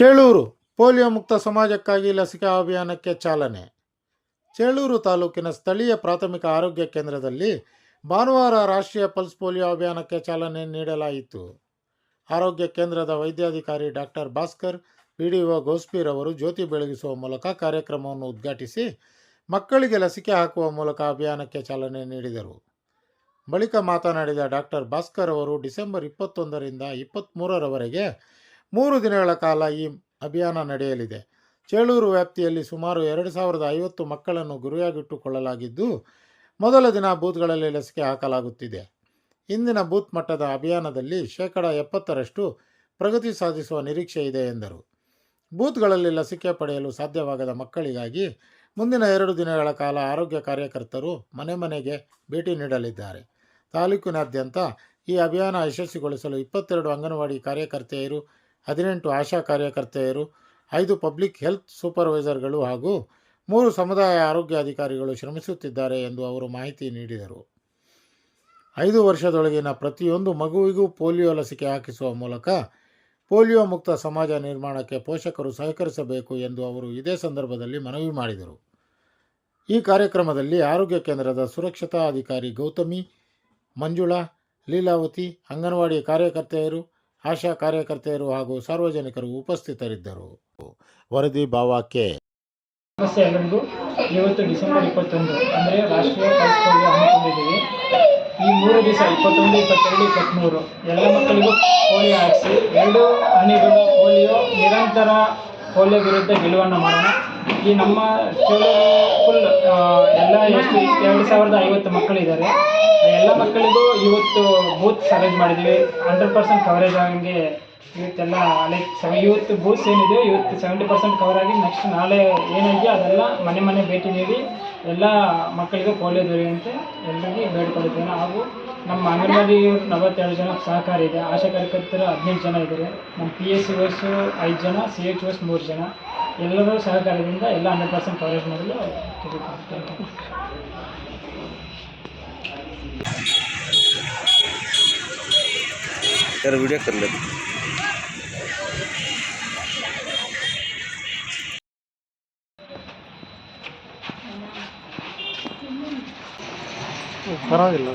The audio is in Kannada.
ಚೇಳೂರು, ಪೋಲಿಯೋ ಮುಕ್ತ ಸಮಾಜಕ್ಕಾಗಿ ಲಸಿಕೆ ಅಭಿಯಾನಕ್ಕೆ ಚಾಲನೆ. ಚೇಳೂರು ತಾಲೂಕಿನ ಸ್ಥಳೀಯ ಪ್ರಾಥಮಿಕ ಆರೋಗ್ಯ ಕೇಂದ್ರದಲ್ಲಿ ಭಾನುವಾರ ರಾಷ್ಟ್ರೀಯ ಪಲ್ಸ್ ಪೋಲಿಯೋ ಅಭಿಯಾನಕ್ಕೆ ಚಾಲನೆ ನೀಡಲಾಯಿತು. ಆರೋಗ್ಯ ಕೇಂದ್ರದ ವೈದ್ಯಾಧಿಕಾರಿ ಡಾಕ್ಟರ್ ಭಾಸ್ಕರ್, ಪಿಡಿಒ ಗೋಸ್ಪೀರ್ ಅವರು ಜ್ಯೋತಿ ಬೆಳಗಿಸುವ ಮೂಲಕ ಕಾರ್ಯಕ್ರಮವನ್ನು ಉದ್ಘಾಟಿಸಿ ಮಕ್ಕಳಿಗೆ ಲಸಿಕೆ ಹಾಕುವ ಮೂಲಕ ಅಭಿಯಾನಕ್ಕೆ ಚಾಲನೆ ನೀಡಿದರು. ಬಳಿಕ ಮಾತನಾಡಿದ ಡಾಕ್ಟರ್ ಭಾಸ್ಕರ್ ಅವರು, ಡಿಸೆಂಬರ್ ಇಪ್ಪತ್ತೊಂದರಿಂದ ಇಪ್ಪತ್ತ್ಮೂರರವರೆಗೆ ಮೂರು ದಿನಗಳ ಕಾಲ ಈ ಅಭಿಯಾನ ನಡೆಯಲಿದೆ. ಚೇಳೂರು ವ್ಯಾಪ್ತಿಯಲ್ಲಿ ಸುಮಾರು ಎರಡು ಸಾವಿರದ ಐವತ್ತು ಮಕ್ಕಳನ್ನು ಗುರಿಯಾಗಿಟ್ಟುಕೊಳ್ಳಲಾಗಿದ್ದು, ಮೊದಲ ದಿನ ಬೂತ್ಗಳಲ್ಲಿ ಲಸಿಕೆ ಹಾಕಲಾಗುತ್ತಿದೆ. ಇಂದಿನ ಬೂತ್ ಮಟ್ಟದ ಅಭಿಯಾನದಲ್ಲಿ ಶೇಕಡ ಎಪ್ಪತ್ತರಷ್ಟು ಪ್ರಗತಿ ಸಾಧಿಸುವ ನಿರೀಕ್ಷೆ ಇದೆ ಎಂದರು. ಬೂತ್ಗಳಲ್ಲಿ ಲಸಿಕೆ ಪಡೆಯಲು ಸಾಧ್ಯವಾಗದ ಮಕ್ಕಳಿಗಾಗಿ ಮುಂದಿನ ಎರಡು ದಿನಗಳ ಕಾಲ ಆರೋಗ್ಯ ಕಾರ್ಯಕರ್ತರು ಮನೆ ಮನೆಗೆ ಭೇಟಿ ನೀಡಲಿದ್ದಾರೆ. ತಾಲೂಕಿನಾದ್ಯಂತ ಈ ಅಭಿಯಾನ ಯಶಸ್ವಿಗೊಳಿಸಲು ಇಪ್ಪತ್ತೆರಡು ಅಂಗನವಾಡಿ ಕಾರ್ಯಕರ್ತೆಯರು ಹದಿನೆಂಟು ಆಶಾ ಕಾರ್ಯಕರ್ತೆಯರು, ಐದು ಪಬ್ಲಿಕ್ ಹೆಲ್ತ್ ಸೂಪರ್ವೈಸರ್ಗಳು ಹಾಗೂ ಮೂರು ಸಮುದಾಯ ಆರೋಗ್ಯ ಅಧಿಕಾರಿಗಳು ಶ್ರಮಿಸುತ್ತಿದ್ದಾರೆ ಎಂದು ಅವರು ಮಾಹಿತಿ ನೀಡಿದರು. ಐದು ವರ್ಷದೊಳಗಿನ ಪ್ರತಿಯೊಂದು ಮಗುವಿಗೂ ಪೋಲಿಯೋ ಲಸಿಕೆ ಹಾಕಿಸುವ ಮೂಲಕ ಪೋಲಿಯೋ ಮುಕ್ತ ಸಮಾಜ ನಿರ್ಮಾಣಕ್ಕೆ ಪೋಷಕರು ಸಹಕರಿಸಬೇಕು ಎಂದು ಅವರು ಇದೇ ಸಂದರ್ಭದಲ್ಲಿ ಮನವಿ ಮಾಡಿದರು. ಈ ಕಾರ್ಯಕ್ರಮದಲ್ಲಿ ಆರೋಗ್ಯ ಕೇಂದ್ರದ ಸುರಕ್ಷತಾ ಅಧಿಕಾರಿ ಗೌತಮಿ, ಮಂಜುಳಾ, ಲೀಲಾವತಿ, ಅಂಗನವಾಡಿ ಕಾರ್ಯಕರ್ತೆಯರು ಆಶಾ ಕಾರ್ಯಕರ್ತೆಯರು ಹಾಗೂ ಸಾರ್ವಜನಿಕರು ಉಪಸ್ಥಿತರಿದ್ದರು. ವರದಿ ಭಾವಕ್ಕೆ ನಮಸ್ತೆ ಎಲ್ಲರಿಗೂ ಇವತ್ತು ಡಿಸೆಂಬರ್ ಇಪ್ಪತ್ತೊಂದು, ಅಂದರೆ ರಾಷ್ಟ್ರೀಯ ಪೋಲಿಯೋ ಹಮ್ಮಿಕೊಂಡಿದ್ದೀವಿ ಈ ಮೂರು ದಿವಸ, ಇಪ್ಪತ್ತೊಂದು, ಇಪ್ಪತ್ತೆರಡು, ಇಪ್ಪತ್ತ್ಮೂರು, ಎಲ್ಲ ಮಕ್ಕಳಿಗೂ ಪೋಲಿಯೋ ಹಾಕಿಸಿ, ಎರಡು ಹನಿಗಳು ಪೋಲಿಯೋ ನಿರಂತರ ಪೋಲಿಯೋ ವಿರುದ್ಧ ಗೆಲುವನ್ನು ಮಾಡೋಣ. ಈ ನಮ್ಮ ಫುಲ್ ಎಲ್ಲ ಎಷ್ಟು ಎರಡು ಸಾವಿರದ ಐವತ್ತು ಮಕ್ಕಳಿದ್ದಾರೆ. ಎಲ್ಲ ಮಕ್ಕಳಿಗೂ ಇವತ್ತು ಬೂತ್ ಅರೇಂಜ್ ಮಾಡಿದ್ವಿ. ಹಂಡ್ರೆಡ್ ಪರ್ಸೆಂಟ್ ಕವರೇಜ್ ಆಗಂಗೆ ಇವತ್ತೆಲ್ಲ ಲೈಕ್ ಇವತ್ತು ಬೂತ್ಸ್ ಏನಿದೆ, ಇವತ್ತು ಸೆವೆಂಟಿ ಪರ್ಸೆಂಟ್ ಕವರ್ ಆಗಿ ನೆಕ್ಸ್ಟ್ ನಾಳೆ ಏನಿದೆಯೋ ಅದೆಲ್ಲ ಮನೆ ಮನೆ ಭೇಟಿ ನೀಡಿ ಎಲ್ಲ ಮಕ್ಕಳಿಗೂ ಪೋಲಿಯೋ ದೊರೆಯುವಂತೆ ಎಲ್ಲರಿಗೂ ಬೇಡ್ಕೊಳ್ತೇನೆ. ಹಾಗೂ ನಮ್ಮ ಅಂಗನವಾಡಿ ನಲವತ್ತೆರಡು ಜನ ಸಹಕಾರ ಇದೆ. ಆಶಾ ಕಾರ್ಯಕರ್ತರು ಹದಿನೆಂಟು ಜನ ಇದ್ದಾರೆ. ನಮ್ಮ ಪಿ ಎಸ್ ಸಿ ಓಸು ಐದು ಜನ ಸಿ ಎಚ್ ಓಸ್ ಮೂರು ಜನ. ಎಲ್ಲದರ ಸಹಕಾರದಿಂದ ಎಲ್ಲ ಹಂಡ್ರೆಡ್ ಪರ್ಸೆಂಟ್ ಕವರೇಜ್ ಮಾಡಲು ಸರ್ ವಿಡಿಯೋ ಕರಲಿ ಪರವಾಗಿಲ್ಲ.